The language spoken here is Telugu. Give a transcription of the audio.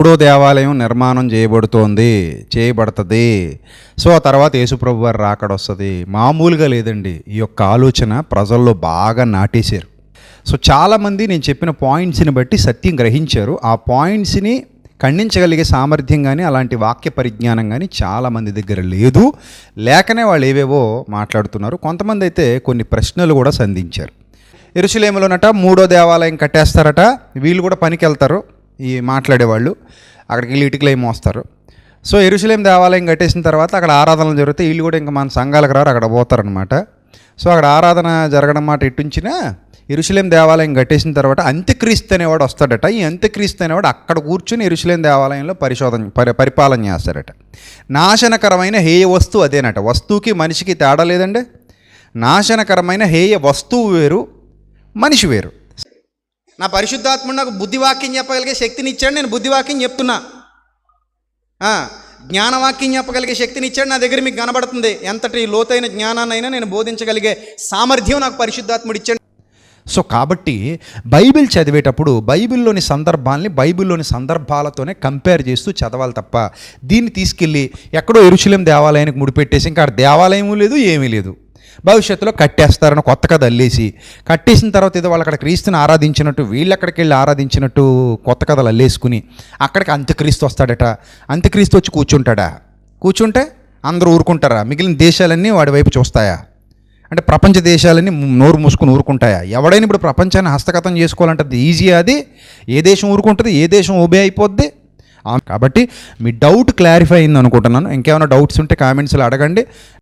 మూడో దేవాలయం నిర్మాణం చేయబడుతోంది చేయబడుతుంది. సో ఆ తర్వాత యేసుప్రభు వారు రాకడ వస్తుంది. మామూలుగా లేదండి. ఈ యొక్క ఆలోచన ప్రజల్లో బాగా నాటేశారు. సో చాలామంది నేను చెప్పిన పాయింట్స్ని బట్టి సత్యం గ్రహించారు. ఆ పాయింట్స్ని ఖండించగలిగే సామర్థ్యం కానీ అలాంటి వాక్య పరిజ్ఞానం కానీ చాలామంది దగ్గర లేదు. లేకనే వాళ్ళు ఏవేవో మాట్లాడుతున్నారు. కొంతమంది అయితే కొన్ని ప్రశ్నలు కూడా సంధించారు. ఎరుసలేములోనట మూడో దేవాలయం కట్టేస్తారట. వీళ్ళు కూడా పనికి వెళ్తారు ఈ మాట్లాడేవాళ్ళు. అక్కడికి వెళ్ళి ఇటుకలు ఏమి మోస్తారు సో ఎరుసలేం దేవాలయం కట్టేసిన తర్వాత అక్కడ ఆరాధనలు జరిగితే వీళ్ళు కూడా ఇంకా మన సంఘాలకు రారు అక్కడ పోతారనమాట సో అక్కడ ఆరాధన జరగడం మాట ఇటుంచినా ఎరుసలేం దేవాలయం కట్టేసిన తర్వాత అంత్యక్రీస్తు అనేవాడు వస్తాడట. ఈ అంత్యక్రీస్తు అనేవాడు అక్కడ కూర్చుని ఎరుసలేం దేవాలయంలో పరిశోధన పరి పరిపాలన చేస్తాడట. నాశనకరమైన హేయ వస్తువు అదేనట. వస్తువుకి మనిషికి తేడా లేదండి. నాశనకరమైన హేయ వస్తువు వేరు మనిషి వేరు. నా పరిశుద్ధాత్ముడు నాకు బుద్ధివాక్యం చెప్పగలిగే శక్తిని ఇచ్చాడు నేను బుద్ధివాక్యం చెప్తున్నా. జ్ఞానవాక్యం చెప్పగలిగే శక్తిని ఇచ్చాడు నా దగ్గర మీకు కనబడుతుంది. ఎంతటి లోతైన జ్ఞానాన్నైనా నేను బోధించగలిగే సామర్థ్యం నాకు పరిశుద్ధాత్ముడు ఇచ్చాడు. సో కాబట్టి బైబిల్ చదివేటప్పుడు బైబిల్లోని సందర్భాల్ని బైబిల్లోని సందర్భాలతోనే కంపేర్ చేస్తూ చదవాలి తప్ప దీన్ని తీసుకెళ్ళి ఎక్కడో ఎరుశలేం దేవాలయానికి ముడిపెట్టేసి ఇంకా దేవాలయము లేదు ఏమీ లేదు. భవిష్యత్తులో కట్టేస్తారని కొత్త కథ అల్లేసి కట్టేసిన తర్వాత ఏదో వాళ్ళు అక్కడ క్రీస్తుని ఆరాధించినట్టు వీళ్ళు అక్కడికి వెళ్ళి ఆరాధించినట్టు కొత్త కథలు అల్లేసుకుని అక్కడికి అంత్యక్రీస్తు వస్తాడట. అంత్యక్రీస్తు వచ్చి కూర్చుంటాడా? కూర్చుంటే అందరూ ఊరుకుంటారా? మిగిలిన దేశాలన్నీ వాడి వైపు చూస్తాయా? అంటే ప్రపంచ దేశాలన్నీ నోరు మూసుకుని ఊరుకుంటాయా? ఎవడైనా ఇప్పుడు ప్రపంచాన్ని హస్తగతం చేసుకోవాలంటే ఈజీ అది ఏ దేశం ఊరుకుంటుంది ఏ దేశం ఓబే అయిపోద్ది. కాబట్టి మీ డౌట్ క్లారిఫై అయింది అనుకుంటున్నాను ఇంకేమైనా డౌట్స్ ఉంటే కామెంట్స్లో అడగండి.